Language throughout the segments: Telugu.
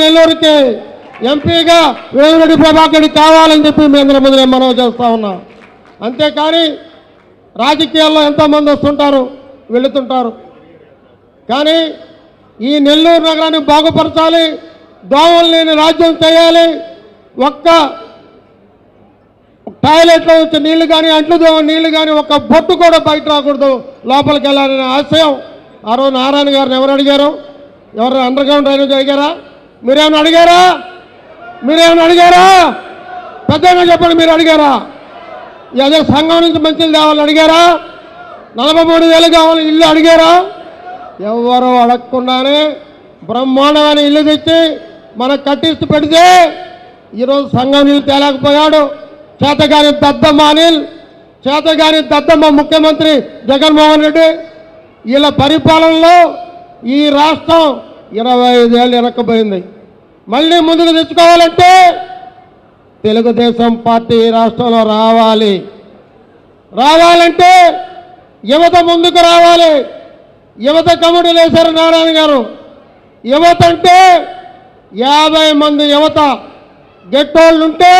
నెల్లూరుకి ఎంపీగా వేమిరెడ్డి ప్రభాకర్ కావాలని చెప్పి మీ అందరి ముందు నేను మనవి చేస్తా ఉన్నా. అంతేకాని రాజకీయాల్లో ఎంతోమంది వస్తుంటారు వెళుతుంటారు. కానీ ఈ నెల్లూరు నగరాన్ని బాగుపరచాలి దోమలు లేని రాజ్యం చేయాలి ఒక్క టాయిలెట్లో వచ్చే నీళ్ళు కానీ అంట్లు దోమ నీళ్ళు కానీ ఒక బొట్టు కూడా బయట రాకూడదు లోపలికి వెళ్ళాలనే ఆశయం. ఆ రోజు నారాయణ గారిని ఎవరు అడిగారు? ఎవరు అండర్ గ్రౌండ్ డ్రైనేజ్ అడిగారా? మీరేమైనా అడిగారా? మీరేమైనా అడిగారా? పెద్దగా చెప్పండి మీరు అడిగారా? అదే సంఘం నుంచి మంచిలు తేవాలని అడిగారా? నలభై మూడు వేలు కావాలని ఇల్లు అడిగారా? ఎవరు అడగకుండానే బ్రహ్మాండమైన ఇల్లు తెచ్చి మనకు కట్టిస్తూ పెడితే ఈరోజు సంఘం నీళ్ళు తేలేకపోయాడు. చేతగాని దద్దమ్మ అనిల్ చేతగాని దద్దమ్మ ముఖ్యమంత్రి జగన్మోహన్ రెడ్డి వీళ్ళ పరిపాలనలో ఈ రాష్ట్రం ఇరవై ఐదేళ్ళు వెనక్కిపోయింది మళ్ళీ ముందుకు తెచ్చుకోవాలంటే తెలుగుదేశం పార్టీ రాష్ట్రంలో రావాలి. రావాలంటే యువత ముందుకు రావాలి. యువత కమిటీ లేశారు నారాయణ గారు. యువత అంటే యాభై మంది యువత. గెట్టోళ్ళు ఉంటే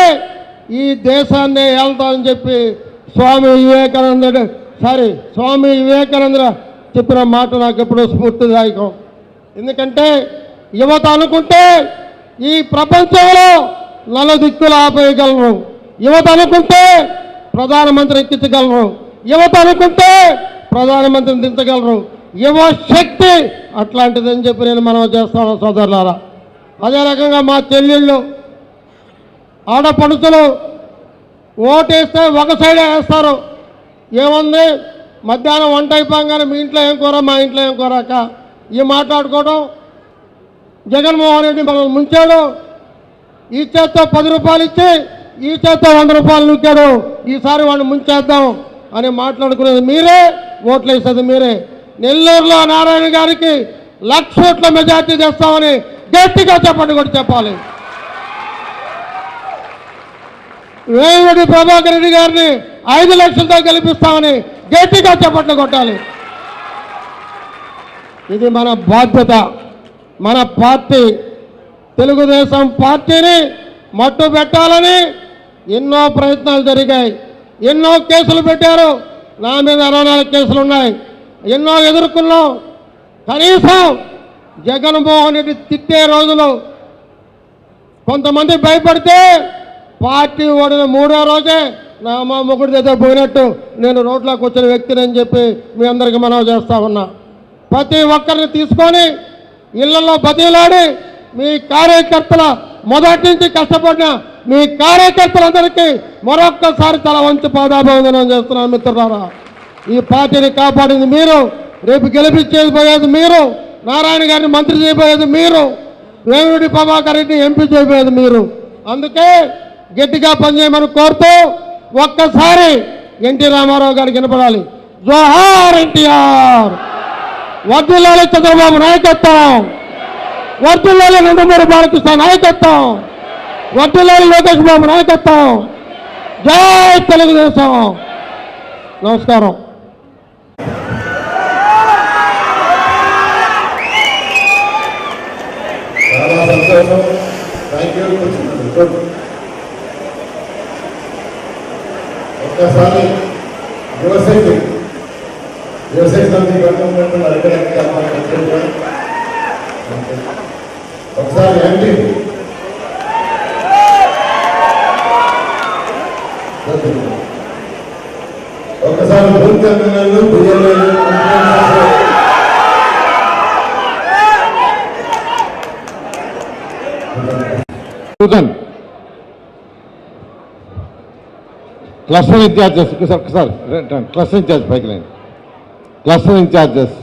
ఈ దేశాన్ని వెళ్తామని చెప్పి స్వామి వివేకానందుడు సారీ స్వామి వివేకానంద చెప్పిన మాట నాకు ఎప్పుడూ స్ఫూర్తిదాయకం. ఎందుకంటే యువత అనుకుంటే ఈ ప్రపంచంలో నలదిక్కులు ఆపేయగలరు యువత అనుకుంటే ప్రధానమంత్రి ఎక్కించగలరు యువత అనుకుంటే ప్రధానమంత్రిని దించగలరు యువ శక్తి అట్లాంటిదని చెప్పి నేను మనం చేస్తాను సోదరులారా. అదే రకంగా మా చెల్లెళ్ళు ఆడపడుచులు ఓటేస్తే ఒక సైడే వేస్తారు. ఏముంది? మధ్యాహ్నం వంట అయిపోగానే మీ ఇంట్లో ఏం కూర మా ఇంట్లో ఏం కూరక ఈ మాట్లాడుకోవడం జగన్మోహన్ రెడ్డి మనల్ని ముంచాడు. ఈ చేత్తో పది రూపాయలు ఇచ్చి ఈ చేత్తో వంద రూపాయలు నూకాడు. ఈసారి వాడిని ముంచేద్దాం అని మాట్లాడుకునేది మీరే ఓట్లు వేసేది మీరే. నెల్లూరులో నారాయణ గారికి లక్ష ఓట్ల మెజార్టీ తెస్తామని గట్టిగా చెప్పండి కూడా చెప్పాలి. వేమిరెడ్డి ప్రభాకర్ రెడ్డి గారిని ఐదు లక్షలతో గెలిపిస్తామని గట్టిగా చెప్పట్లు కొట్టాలి. ఇది మన బాధ్యత. మన పార్టీ తెలుగుదేశం పార్టీని మట్టు పెట్టాలని ఎన్నో ప్రయత్నాలు జరిగాయి. ఎన్నో కేసులు పెట్టారు. నా మీద అరవై నాలుగు కేసులు ఉన్నాయి. ఎన్నో ఎదుర్కొన్నాం. కనీసం జగన్మోహన్ రెడ్డి తిట్టే రోజులు కొంతమంది భయపడితే పార్టీ ఓడిన మూడో రోజే నా మా ముగ్గురు దగ్గర పోయినట్టు నేను రోడ్లోకి వచ్చిన వ్యక్తిని అని చెప్పి మీ అందరికీ మనవి చేస్తా ఉన్నా. ప్రతి ఒక్కరిని తీసుకొని ఇళ్ళలో బదిలాడి మీ కార్యకర్తల మొదటి నుంచి కష్టపడిన మీ కార్యకర్తలందరికీ మరొక్కసారి తల వంచి పాదాభివందనం చేస్తున్నాను మిత్రులారా. ఈ పార్టీని కాపాడింది మీరు రేపు గెలిపించేది పోయేది మీరు నారాయణ గారిని మంత్రి చేయబోయేది మీరు వేమిరెడ్డి ప్రభాకర్ రెడ్డిని ఎంపీ చేయబోయేది మీరు. అందుకే గట్టిగా పనిచేయమని కోరుతూ ఒక్కసారి ఎన్టీ రామారావు గారికి వినపడాలి. జోహార్ ఎన్టీఆర్! వర్ధిల్లాలి చంద్రబాబు నాయకత్వం. వర్ధిల్లాలి నందమూరి బాలకృష్ణ నాయకత్వం. వర్ధిల్లాలి లోకేష్ బాబు నాయకత్వం. జై తెలుగుదేశం. నమస్కారం. చాలా సంతోషం. థ్యాంక్ యూ ఒక్కసారి యువశక్తి యువశక్తి సమితి గవర్నమెంట్ ఒకసారి ఎంపీ ఒక్కసారి బూత్ క్లస్టర్ ఇన్ఛార్జెస్ ఒకసారి క్లస్టర్ ఇన్ఛార్జ్ పైకి రండి. క్లస్టర్ ఇన్ఛార్జెస్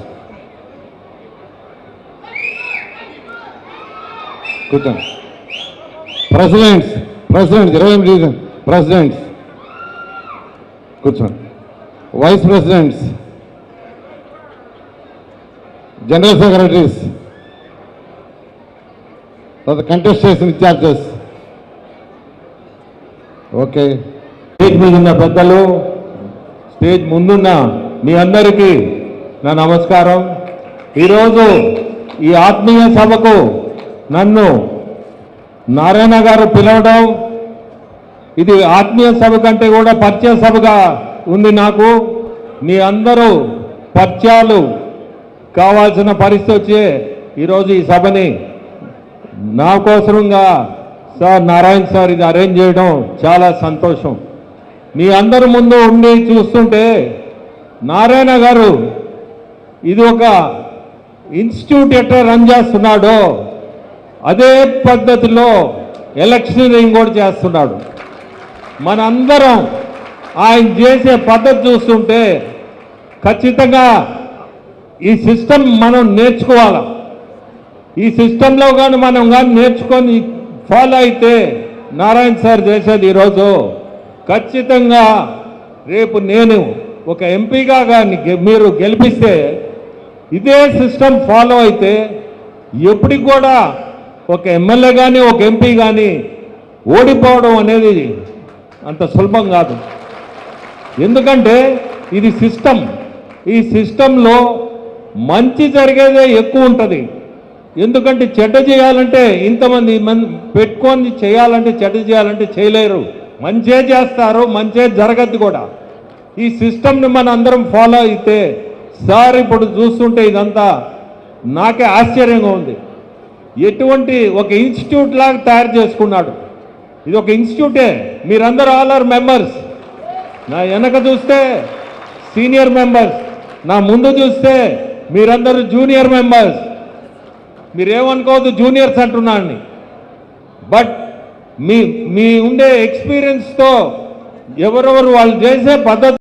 కూర్చోండి ప్రెసిడెంట్స్ ప్రెసిడెంట్స్ ఇరవై ఎనిమిది ప్రెసిడెంట్స్ కూర్చోండి వైస్ ప్రెసిడెంట్స్ జనరల్ సెక్రటరీస్ తర్వాత కంటెస్టేషన్ ఇన్ఛార్జెస్ ఓకే స్టేజ్ మీద ఉన్న పెద్దలు స్టేజ్ ముందున్న మీ అందరికీ నా నమస్కారం. ఈరోజు ఈ ఆత్మీయ సభకు నన్ను నారాయణ గారు పిలవడం ఇది ఆత్మీయ సభ కంటే కూడా పరిచయ సభగా ఉంది నాకు. మీ అందరూ పరిచయాలు కావాల్సిన పరిస్థితి వచ్చే ఈరోజు ఈ సభని నా కోసంగా సార్ నారాయణ సార్ ఇది అరేంజ్ చేయడం చాలా సంతోషం. మీ అందరి ముందు ఉండి చూస్తుంటే నారాయణ గారు ఇది ఒక ఇన్స్టిట్యూట్ ఎట్లా రన్ చేస్తున్నాడో అదే పద్ధతిలో ఎలక్షనరింగ్ కూడా చేస్తున్నాడు. మనందరం ఆయన చేసే పద్ధతి చూస్తుంటే ఖచ్చితంగా ఈ సిస్టమ్ మనం నేర్చుకోవాలి? ఈ సిస్టంలో కానీ మనం కానీ నేర్చుకొని ఫాలో అయితే నారాయణ సార్ చేసేది ఈరోజు ఖచ్చితంగా రేపు నేను ఒక ఎంపీగా కానీ గె- మీరు గెలిపిస్తే ఇదే సిస్టమ్ ఫాలో అయితే ఎప్పటికి కూడా ఒక ఎమ్మెల్యే కానీ ఒక ఎంపీ కానీ ఓడిపోవడం అనేది అంత సులభం కాదు. ఎందుకంటే ఇది సిస్టమ్ ఈ సిస్టంలో మంచి జరిగేదే ఎక్కువ ఉంటుంది. ఎందుకంటే చెడ్డ చేయాలంటే ఇంతమంది మన్ పెట్టుకొని చేయాలంటే చెడ్డ చేయాలంటే చేయలేరు. మంచే చేస్తారు మంచే జరగద్దు కూడా. ఈ సిస్టమ్ని మన అందరం ఫాలో అయితే సార్ ఇప్పుడు చూస్తుంటే ఇదంతా నాకే ఆశ్చర్యంగా ఉంది. ఎటువంటి ఒక ఇన్స్టిట్యూట్ లాగా తయారు చేసుకున్నాడు. ఇది ఒక ఇన్స్టిట్యూటే మీరందరూ ఆల్ ఆర్ మెంబర్స్ నా వెనక చూస్తే సీనియర్ మెంబర్స్ నా ముందు చూస్తే మీరందరూ జూనియర్ మెంబర్స్ మీరేమనుకోవద్దు జూనియర్స్ అంటున్నాను బట్ మీ మీ ఉండే ఎక్స్పీరియన్స్తో ఎవరెవరు వాళ్ళు చేసే పద్ధతి